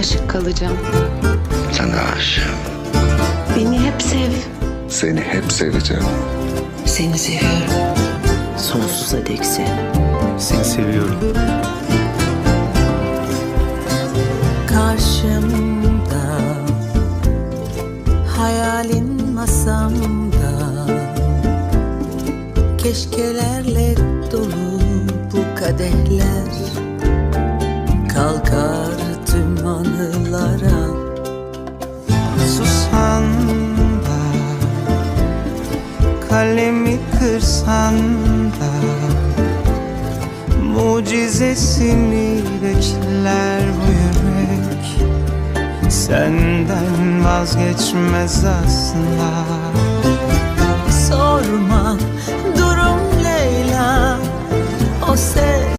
aşık kalacağım. Sana aşığım. Beni hep sev. Seni hep seveceğim. Seni seviyorum. Sonsuza dek sev. Seni seviyorum. Karşımda Hayalin masamda Keşkelerle dolu bu kadehler Kalemi kırsan da Mucizesini bekler bu yürek. Senden vazgeçmez asla